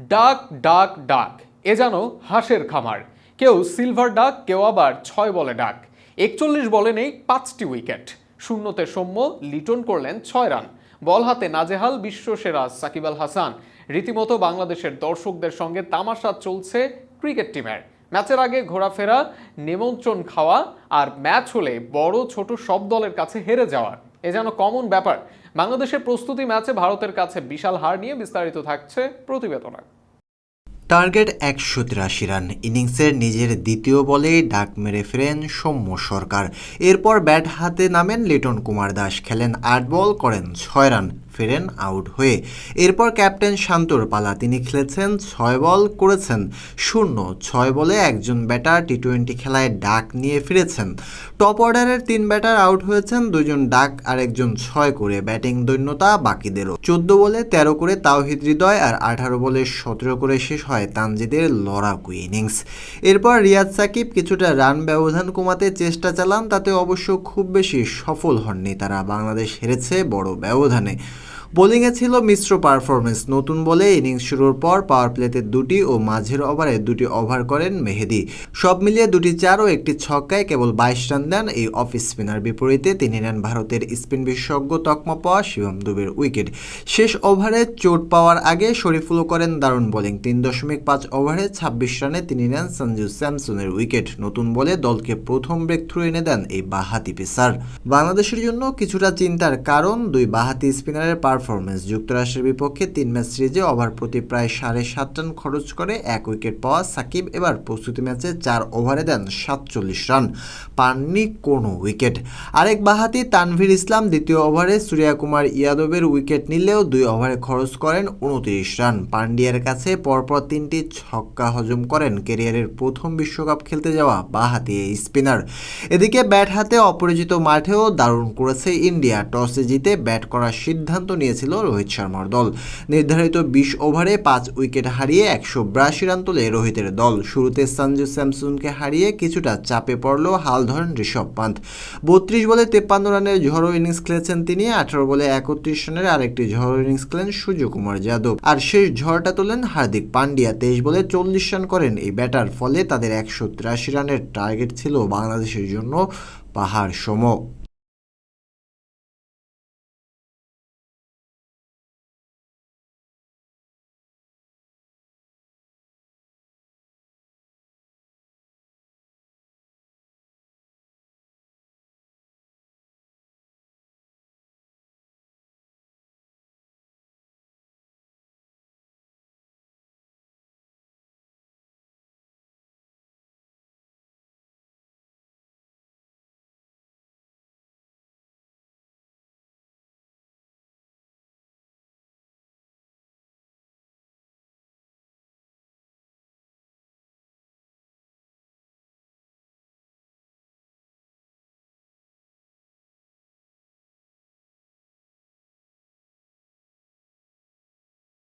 ডাক ডাক ডাক। এ যেন হাঁসের খামার। কেউ সিলভার ডাক, কেউ আবার ছয় বলে ডাক। একচল্লিশ বলে নেই, পাঁচটি উইকেট। শূন্যতে সৌম্য, লিটন করলেন ছয় রান। বল হাতে নাজেহাল, বিশ্বসেরা সাকিব আল হাসান। রীতিমতো বাংলাদেশের দর্শকদের সঙ্গে তামাশা চলছে ক্রিকেট টিমের। ম্যাচের আগে ঘোরাফেরা, নিমন্ত্রণ খাওয়া আর ম্যাচ হলে বড় ছোট সব দলের কাছে হেরে যাওয়া এ যেন কমন ব্যাপার। বাংলাদেশের প্রস্তুতি ম্যাচে ভারতের কাছে বিশাল হার নিয়ে বিস্তারিত থাকছে প্রতিবেদনা। টার্গেট একশো তিরাশি রান, ইনিংসের নিজের দ্বিতীয় বলে ডাক মেরে ফেরেন সৌম্য সরকার। এরপর ব্যাট হাতে নামেন লিটন কুমার দাস, খেলেন আট বল, করেন ছয় রান। ফেরেন আউট হয়ে। এরপর ক্যাপ্টেন শান্তর পালা তিনি খেলেছেন, ছয় বল করেছেন, শূন্য, ছয় বলে একজন ব্যাটার টি টোয়েন্টি খেলায় ডাক নিয়ে ফিরেছেন। টপ অর্ডারের তিন ব্যাটার আউট হয়েছেন দুজন ডাক আর একজন ছয় করে ব্যাটিং দৈন্যতা বাকিদেরও। চোদ্দ বলে তেরো করে তাওহিদ হৃদয় আর আঠারো বলে সতেরো করে শেষ হয় তানজিদের লড়াকু ইনিংস। এরপর রিয়াদ সাকিব কিছুটা রান ব্যবধান কমাতে চেষ্টা চালান, তাতে অবশ্য খুব বেশি সফল হননি। তারা বাংলাদেশ হেরেছে বড় ব্যবধানে। বোলিংয়ে ছিল মিশ্র পারফরমেন্স নতুন বলে ইনিংস শুরুর পর পাওয়ার প্লেতে দুটি ও মাঝের ওভারে দুটি ওভার করেন মেহেদি। সব মিলিয়ে দুটি চার ও একটি ছক্কায় কেবল বাইশ রান দেন এই অফ স্পিনার। বিপরীতে তিনি নেন ভারতের স্পিন বিশেষজ্ঞ তকমা পাওয়া শিবম দুবের উইকেট। শেষ ওভারে চোট পাওয়ার আগে শরীফুলও করেন দারুণ বোলিং। তিন দশমিক পাঁচ ওভারে ছাব্বিশ রানে তিনি নেন সঞ্জু স্যামসনের উইকেট। নতুন বলে দলকে প্রথম ব্রেক থ্রু এনে দেন এই বাহাতি পেসার। বাংলাদেশের জন্য কিছুটা চিন্তার কারণ দুই বাহাতি স্পিনারের পারফরমেন্স যুক্তরাষ্ট্রের বিপক্ষে তিন ম্যাচ সিরিজে ওভার প্রতি প্রায় সাড়ে সাত রান খরচ করে এক উইকেট পাওয়া সাকিব এবার প্রস্তুতি ম্যাচে চার ওভারে দেন সাতচল্লিশ রান, পাননি কোনো উইকেট। আরেক বাহাতি তানভীর ইসলাম দ্বিতীয় ওভারে সূর্যা কুমার ইয়াদবের উইকেট নিলেও দুই ওভারে খরচ করেন উনত্রিশ রান। পান্ডিয়ার কাছে পরপর তিনটি ছক্কা হজম করেন কেরিয়ারের প্রথম বিশ্বকাপ খেলতে যাওয়া বাহাতি এই স্পিনার। এদিকে ব্যাট হাতে অপরিচিত মাঠেও দারুণ করেছে ইন্ডিয়া। টসে জিতে ব্যাট করার সিদ্ধান্ত নিয়েছিল রোহিত শর্মার দল। নির্ধারিত বিশ ওভারে পাঁচ উইকেট হারিয়ে একশো বিরাশি রান তোলে রোহিতের দল। শুরুতে সঞ্জু স্যামসনকে হারিয়ে কিছুটা চাপে পড়ল হাল ধরেন ঋষভ পান্ত বত্রিশ বলে তেপ্পান্ন রানের ঝড়ো ইনিংস খেলেছেন তিনি, আঠারো বলে একত্রিশ রানের আরেকটি ঝড়ো ইনিংস খেলেন সূর্যকুমার যাদব। আর শেষ ঝড়টা তোলেন হার্দিক পান্ডিয়া, তেইশ বলে চল্লিশ রান করেন এই ব্যাটার, ফলে তাদের একশো তিরাশি রানের টার্গেট ছিল বাংলাদেশের জন্য পাহাড় সম